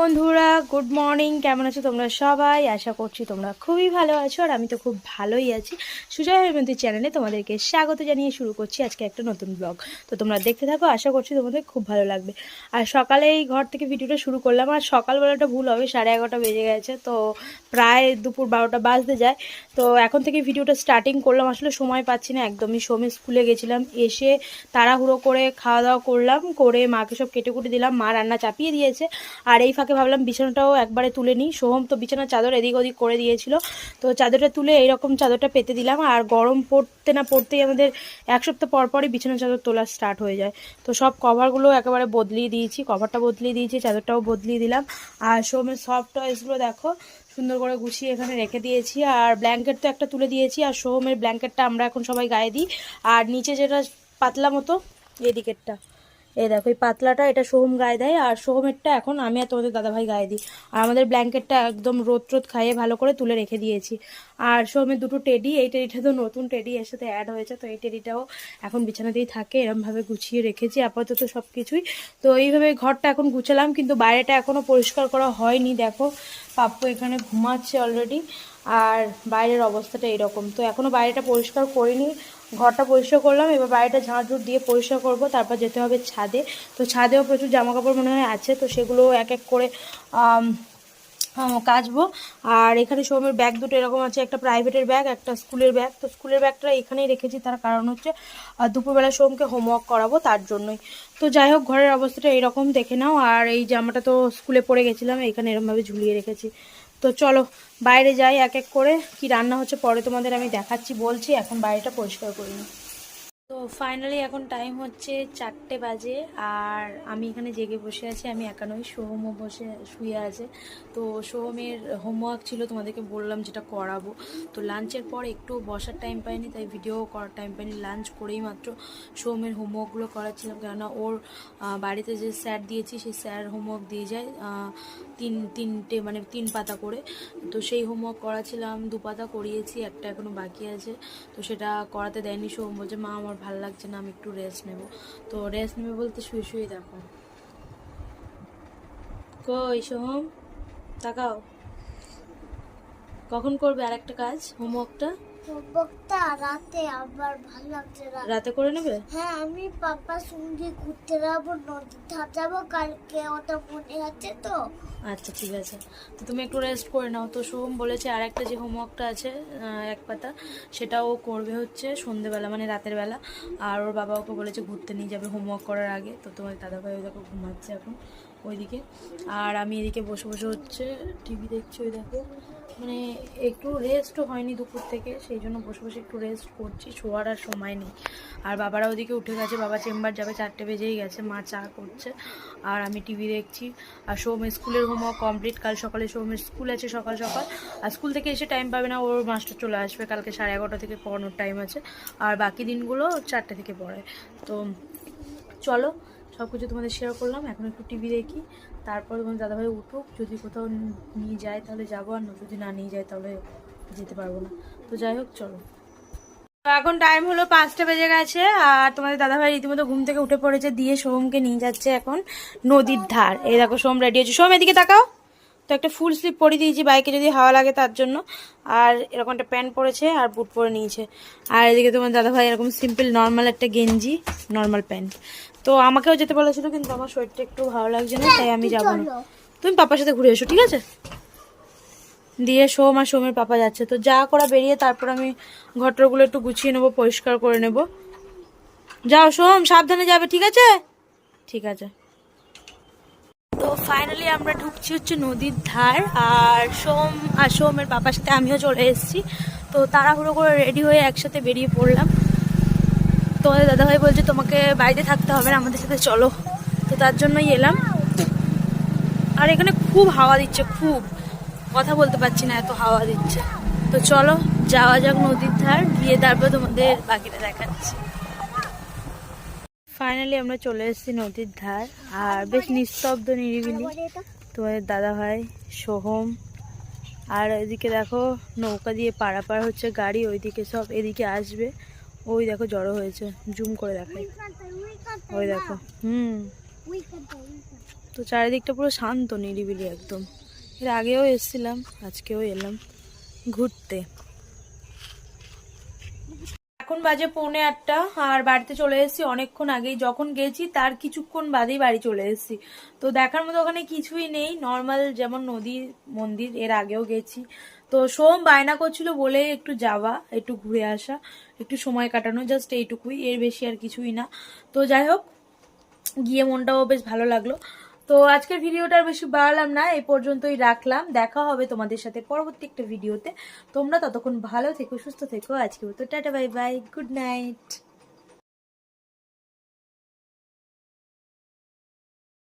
বন্ধুরা good morning কেমন আছো তোমরা সবাই? আশা করছি তোমরা খুবই ভালো আছো আর আমি তো খুব ভালোই আছি। সুজয় হেমন্তী চ্যানেলে তোমাদেরকে স্বাগত জানিয়ে শুরু করছি আজকে একটা নতুন ব্লগ তো তোমরা দেখতে থাকো, আশা করছি তোমাদের খুব ভালো লাগবে। আর সকালে এই ঘর থেকে ভিডিওটা শুরু করলাম, আর সকালবেলাটা ভুল হবে, সাড়ে এগারোটা বেজে গেছে, তো প্রায় দুপুর বারোটা বাজতে যায়। তো এখন থেকে ভিডিওটা স্টার্টিং করলাম, আসলে সময় পাচ্ছি না, একদমই সোমে স্কুলে গেছিলাম, এসে তাড়াহুড়ো করে খাওয়া দাওয়া করলাম, করে মাকে সব কেটে কুটে দিলাম, মা রান্না চাপিয়ে দিয়েছে। আর এই ফাঁকে ভাবলাম বিছানাটাও একবারে তুলে নিই। সোহম তো বিছানার চাদর এদিক ওদিক করে দিয়েছিল। তো চাদরটা তুলে এইরকম চাদরটা পেতে দিলাম। আর গরম পড়তে না পড়তেই আমাদের এক সপ্তাহ পর পরই বিছানার চাদর তোলা স্টার্ট হয়ে যায়। তো সব কভারগুলো একেবারে বদলিয়ে দিয়েছি কভারটা বদলিয়ে দিয়েছি, চাদরটাও বদলিয়ে দিলাম। আর সোহমের সফট টয়েসগুলো দেখো, সুন্দর করে গুছিয়ে এখানে রেখে দিয়েছি। আর ব্ল্যাঙ্কেট তো একটা তুলে দিয়েছি। আর সোহমের ব্ল্যাঙ্কেটটা আমরা এখন সবাই গায়ে দিই। আর নিচে যেটা পাতলা মতো, এদিকেরটা। এই দেখো, এই পাতলাটা এটা সোহম গায়ে দেয়, আর সোহমেরটা এখন আমি আর তোমাদের দাদাভাই গায়ে দিই। আর আমাদের ব্ল্যাঙ্কেটটা একদম রোদ রোদ খাইয়ে ভালো করে তুলে রেখে দিয়েছি। আর সোহমের দুটো টেডি, এই টেডিটা তো নতুন টেডি, এর সাথে অ্যাড হয়েছে, তো এই টেডিটাও এখন বিছানাতেই থাকে, এরমভাবে গুছিয়ে রেখেছি, আপাতত সব কিছুই তো এইভাবে ঘরটা এখন গুছালাম, কিন্তু বাইরেটা এখনও পরিষ্কার করা হয়নি, দেখো। পাপ্পু এখানে ঘুমাচ্ছে অলরেডি আর বাইরের অবস্থাটা এরকম। তো এখনও বাইরেটা পরিষ্কার করিনি ঘরটা পরিষ্কার করলাম, এবার বাড়িটা ঝাঁটঝুট দিয়ে পরিষ্কার করব, তারপর যেতে হবে ছাদে। তো ছাদেও প্রচুর জামা কাপড় মনে হয় আছে, তো সেগুলো এক এক করে কাচবো। আর এখানে সোমের ব্যাগ দুটো এরকম আছে, একটা প্রাইভেটের ব্যাগ একটা স্কুলের ব্যাগ তো স্কুলের ব্যাগটা এখানেই রেখেছি, তার কারণ হচ্ছে দুপুরবেলা সোমকে হোমওয়ার্ক করাবো তার জন্যই। তো যাই হোক, ঘরের অবস্থাটা এরকম, দেখে নাও। আর এই জামাটা তো স্কুলে পরে গেছিলাম এখানে এরকমভাবে ঝুলিয়ে রেখেছি। তো চলো, বাইরে যাই এক এক করে, কি রান্না হচ্ছে পরে তোমাদের আমি দেখাচ্ছি, বলছি, এখন বাইরেটা পরিষ্কার করে নিই। তো ফাইনালি এখন টাইম হচ্ছে চারটে বাজে আর আমি এখানে জেগে বসে আছি, আমি একা নই, সোহমও বসে, শুয়ে আছে। তো সোহমের হোমওয়ার্ক ছিল, তোমাদেরকে বললাম যেটা করাবো। তো লাঞ্চের পর একটু বসার টাইম পাইনি, তাই ভিডিও করার টাইম পাইনি লাঞ্চ করেই মাত্র সোহমের হোমওয়ার্কগুলো করাচ্ছিলাম। কেননা ওর বাড়িতে যে স্যার দিয়েছি, সেই স্যার হোমওয়ার্ক দিয়ে যায় তিন, তিনটে মানে তিন পাতা করে। তো সেই হোমওয়ার্ক করাছিলাম দু পাতা করিয়েছি, একটা এখনও বাকি আছে। তো সেটা করাতে দেয়নি সোহম, বলছে, মা, আমার ভালো লাগছে না, আমি একটু রেস্ট নেব। তো রেস্ট নেবে বলতে শুয়ে শুয়ে দেখো কই সোহম, তাকাও। কখন করবে আর একটা কাজ হোমওয়ার্কটা হোমওয়ার্কটা রাতে আবার ভালো লাগছে রাতে করে নেবে? হ্যাঁ আমি পাপার সঙ্গে ঘুরতে যাব ধার যাব কালকে ওটা মনে আছে তো। আচ্ছা ঠিক আছে। তো তুমি একটু রেস্ট করে নাও। তো সোহম বলেছে আর একটা যে হোমওয়ার্কটা আছে এক পাতা সেটাও করবে হচ্ছে সন্ধেবেলা মানে রাতের বেলা। আর ওর বাবা ওকে বলেছে ঘুরতে নিয়ে যাবে হোমওয়ার্ক করার আগে। তো তোমার দাদাভাই ওই দেখো ঘুমাচ্ছে এখন। ওইদিকে। আর আমি এদিকে বসে বসে হচ্ছে টিভি দেখছি, ওই দেখো। মানে একটু রেস্টও হয়নি দুপুর থেকে, সেই জন্য বসে বসে একটু রেস্ট করছি, শোয়ার আর সময় নেই। আর বাবারা ওদিকে উঠে গেছে, বাবা চেম্বার যাবে, চারটে বেজেই গেছে, মা চা করছে। আর আমি টিভি দেখছি। আর সোমের স্কুলের হোমওয়ার্ক কমপ্লিট কাল সকালে সোমের স্কুল আছে সকাল সকাল। আর স্কুল থেকে এসে টাইম পাবে না, ওর মাস্টার চলে আসবে, কালকে সাড়ে এগারোটা থেকে পড়ানোর টাইম আছে। আর বাকি দিনগুলো চারটে থেকে পড়ায়। তো চলো সব কিছু তোমাদের শেয়ার করলাম, এখন একটু টিভি দেখি। তারপর তোমার দাদাভাই উঠুক, যদি কোথাও নিয়ে যায় তাহলে যাব, আর যদি না নিয়ে যায় তাহলে যেতে পারব না। তো যাই হোক, চলো। তো এখন টাইম হলো পাঁচটা বেজে গেছে, আর তোমাদের দাদাভাই রীতিমতো ঘুম থেকে উঠে পড়েছে, দিয়ে সোমকে নিয়ে যাচ্ছে এখন নদীর ধার। এই দেখো, সোম রেডি হচ্ছে সোম, এদিকে তাকাও। তো একটা ফুল স্লিপ পরে দিয়েছি বাইকে যদি হাওয়া লাগে তার জন্য। আর এরকম একটা প্যান্ট পরেছে আর বুট পরে নিয়েছে। আর এদিকে তোমার দাদাভাই এরকম সিম্পল নর্মাল একটা গেঞ্জি নর্মাল প্যান্ট তো আমাকেও যেতে বলেছিল, কিন্তু আমার শরীরটা একটু ভালো লাগছে না, তাই আমি যাব না। তুমি পাপার সাথে ঘুরে এসো, ঠিক আছে? দিয়ে সোম আর সোমের পাপা যাচ্ছে। তো যা করা বেরিয়ে তারপর আমি ঘটরগুলো একটু গুছিয়ে নেব, পরিষ্কার করে নেব। যাও সোম, সাবধানে যাবে, ঠিক আছে? ঠিক আছে। তো ফাইনালি আমরা ঢুকছি হচ্ছে নদীর ধার, আর সোম আর সোমের পাপার সাথে আমিও চলে এসেছি। তো তাড়াহুড়ো করে রেডি হয়ে একসাথে বেরিয়ে পড়লাম। তোমাদের দাদাভাই বলছে, তোমাকে বাড়িতে থাকতে হবে না আমাদের সাথে চলো। তো তার জন্যই এলাম। আর এখানে খুব হাওয়া দিচ্ছে, খুব। কথা বলতে পারছি না, এত হাওয়া দিচ্ছে। তো চলো, যাওয়া যাক নদীর ধার, গিয়ে তারপর তোমাদের বাকিটা দেখাচ্ছি। ফাইনালি আমরা চলে এসেছি নদীর ধার, আর বেশ নিস্তব্ধ, নিরিবিলি। তোমাদের দাদা ভাই সোহম, আর এদিকে দেখো, নৌকা দিয়ে পারাপার হচ্ছে গাড়ি, ওইদিকে সব এদিকে আসবে। ওই দেখো, জড়ো হয়েছে, জুম করে দেখাই ওই দেখো, হুম। তো চারিদিকটা পুরো শান্ত, নিরিবিলি একদম। এর আগেও এসেছিলাম, আজকেও এলাম ঘুরতে। এখন বাজে পৌনে আটটা, আর বাড়িতে চলে এসেছি অনেকক্ষণ আগেই। যখন গেছি, তার কিছুক্ষণ বাদেই বাড়ি চলে এসেছি। তো দেখার মতো ওখানে কিছুই নেই। নর্মাল যেমন নদী, মন্দির, এর আগেও গেছি। তো সোম বায়না করছিল বলে একটু যাওয়া, একটু ঘুরে আসা, একটু সময় কাটানো জাস্ট এইটুকুই। এর বেশি আর কিছুই না। তো যাই হোক, গিয়ে মনটাও বেশ ভালো লাগল। তো আজকের ভিডিওটা বেশি বাড়ালাম না, এই পর্যন্তই রাখলাম। দেখা হবে তোমাদের সাথে পরবর্তী একটা ভিডিওতে তোমরা ততক্ষণ ভালো থেকো, সুস্থ থেকো। আজকে তো tata bye bye good night